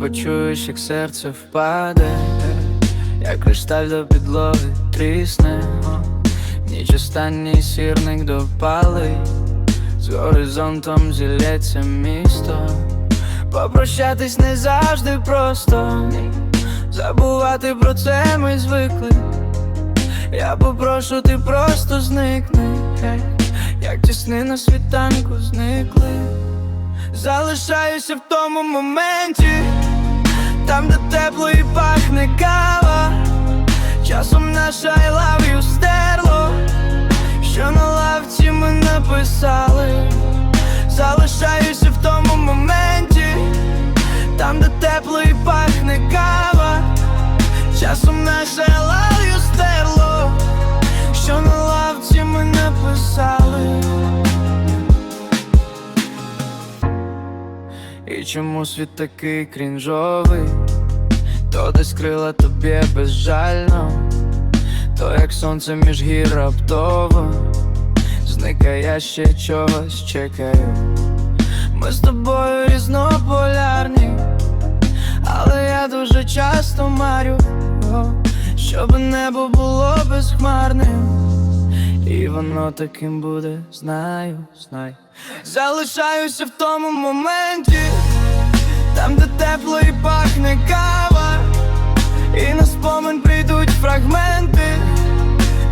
почуєш, як серце впаде, як кришталь до підлоги трісне, ніч останній сірник допалить, з горизонтом зілється місто. Попрощатись не завжди просто, забувати про це ми звикли. Я попрошу, ти просто зникни, як тісни на світанку зникли. Залишаюся в тому моменті, там, де тепло і пахне кава. Часом наша I love you стерло, що на лавці ми написали. Залишаюся в тому моменті, там, де тепло і пахне кава. Часом наша I love you стерло, що на лавці ми написали. І чому світ такий крінжовий, то десь крила тобі безжально, то як сонце між гір раптово, зникає я ще чогось чекаю. Ми з тобою різнополярні, але я дуже часто марю, щоб небо було безхмарним. І воно таким буде, знаю, знай. Залишаюся в тому моменті, там, де тепло і пахне кава, і на спомин прийдуть фрагменти,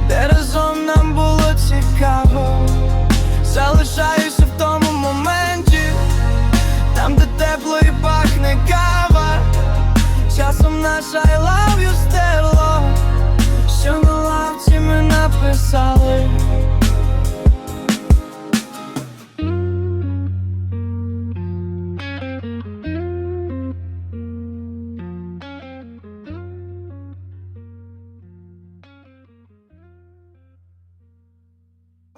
де разом нам було цікаво. Залишаюся в тому моменті, там, де тепло і пахне кава. Часом наша I love you стерло, що на лавці ми написали.